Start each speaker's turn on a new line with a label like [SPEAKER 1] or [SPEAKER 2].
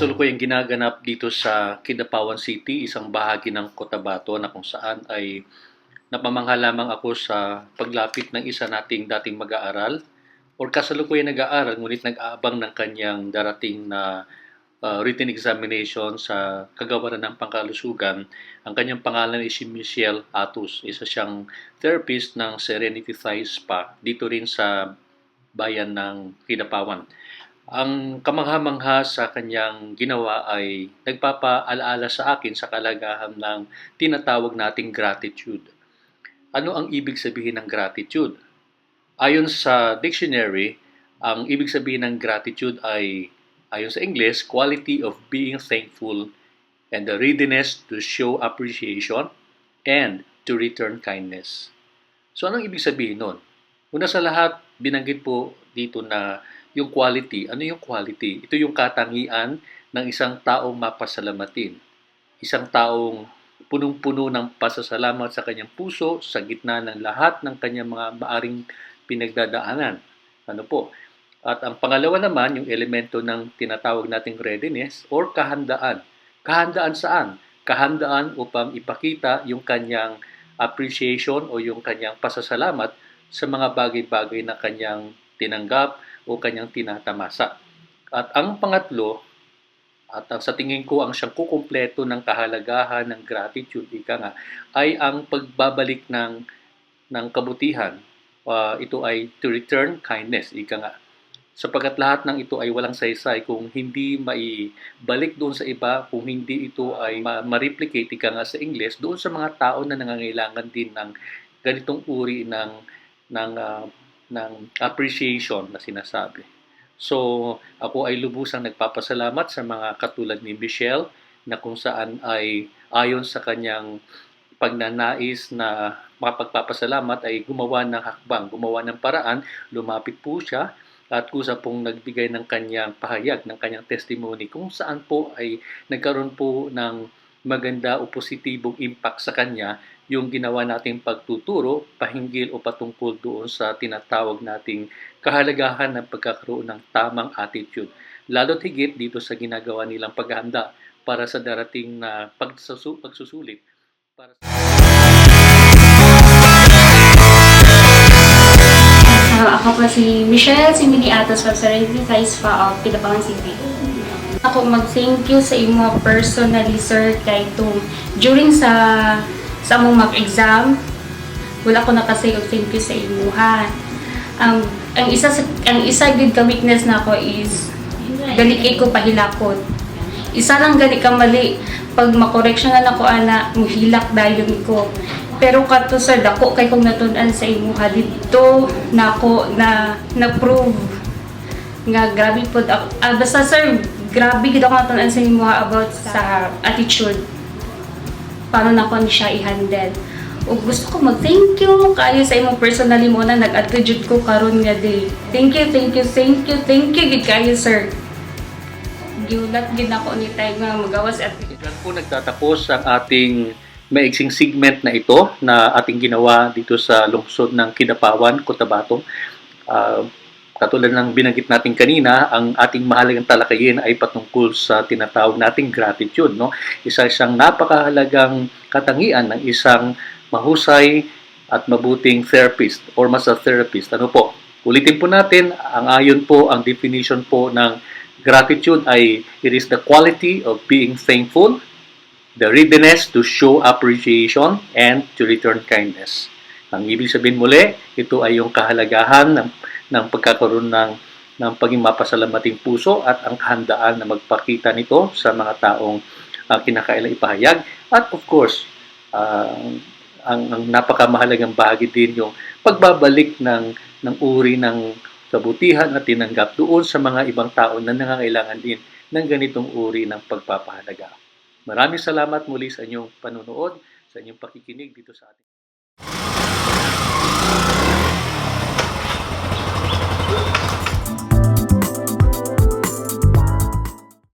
[SPEAKER 1] kasalukuyang ginaganap dito sa Kidapawan City, isang bahagi ng Cotabato na kung saan ay napamangha lamang ako sa paglapit ng isa nating dating mag-aaral or kasalukuyang nag-aaral ngunit nag-aabang ng kanyang darating na uh, written examination sa kagawaran ng pangkalusugan. Ang kanyang pangalan ay si Michelle Atus. Isa siyang therapist ng Serenity Thai Spa dito rin sa bayan ng Kidapawan. Ang kamangha-mangha sa kanyang ginawa ay nagpapaalaala sa akin sa kalagahan ng tinatawag nating gratitude. Ano ang ibig sabihin ng gratitude? Ayon sa dictionary, ang ibig sabihin ng gratitude ay ayon sa English, quality of being thankful and the readiness to show appreciation and to return kindness. So anong ibig sabihin nun? Una sa lahat, binanggit po dito na yung quality. Ano yung quality? Ito yung katangian ng isang taong mapasalamatin. Isang taong punong-puno ng pasasalamat sa kanyang puso sa gitna ng lahat ng kanyang mga maaring pinagdadaanan. Ano po? At ang pangalawa naman, yung elemento ng tinatawag nating readiness or kahandaan. Kahandaan saan? Kahandaan upang ipakita yung kanyang appreciation o yung kanyang pasasalamat sa mga bagay-bagay na kanyang tinanggap o kanyang tinatamasa. At ang pangatlo, at ang sa tingin ko ang siyang kukumpleto ng kahalagahan ng gratitude, ika nga, ay ang pagbabalik ng, ng kabutihan. Uh, ito ay to return kindness, ika nga. Sapagkat lahat ng ito ay walang saysay kung hindi maibalik doon sa iba, kung hindi ito ay ma-replicate, ika nga sa English, doon sa mga tao na nangangailangan din ng ganitong uri ng, ng uh, ng appreciation na sinasabi. So, ako ay lubusang nagpapasalamat sa mga katulad ni Michelle na kung saan ay ayon sa kanyang pagnanais na mapagpapasalamat ay gumawa ng hakbang, gumawa ng paraan, lumapit po siya at kusa pong nagbigay ng kanyang pahayag, ng kanyang testimony kung saan po ay nagkaroon po ng maganda o positibong impact sa kanya yung ginawa nating pagtuturo, pahinggil o patungkol doon sa tinatawag nating kahalagahan ng pagkakaroon ng tamang attitude. Lalo't higit dito sa ginagawa nilang paghahanda para sa darating na pagsusu- pagsusulit. Para sa...
[SPEAKER 2] Uh, ako po si Michelle Simili Atos from Serenity Thai Spa of Pilabangan City. Ako mag-thank you sa imo personally sir kay ito. During sa sa among mag-exam, wala ko nakasay og thank you sa imo ha. Um, ang isa sa, ang isa gid ka weakness na ako is gali kay ko pahilakot. Isa lang gali ka mali pag makoreksyon na ako ana muhilak dayon ko. Pero kato sir dako kay kong natun-an sa imo ha dito na ako na na-prove nga grabe pod ako. Ah, basta sir, grabe gid ako natun-an sa imo ha about sa attitude paano na ko ni siya i-handle. O gusto ko mag-thank you kayo sa imong personally mo na nag-attitude ko karon nga day. Thank you, thank you, thank you, thank you gid kayo sir. Giulat gid ako ni tay nga magawas at
[SPEAKER 1] Diyan po nagtatapos ang ating maiksing segment na ito na ating ginawa dito sa lungsod ng Kidapawan, Cotabato. Uh, katulad ng binanggit natin kanina, ang ating mahalagang talakayin ay patungkol sa tinatawag nating gratitude. No? Isa isang napakahalagang katangian ng isang mahusay at mabuting therapist or masa therapist. Ano po? Ulitin po natin, ang ayon po, ang definition po ng gratitude ay it is the quality of being thankful, the readiness to show appreciation, and to return kindness. Ang ibig sabihin muli, ito ay yung kahalagahan ng ng pagkakaroon ng ng paging mapasalamating puso at ang kahandaan na magpakita nito sa mga taong uh, kinakailang ipahayag. At of course, uh, ang, ang napakamahalagang bahagi din yung pagbabalik ng, ng uri ng kabutihan at tinanggap doon sa mga ibang tao na nangangailangan din ng ganitong uri ng pagpapahalaga. Maraming salamat muli sa inyong panunood, sa inyong pakikinig dito sa ating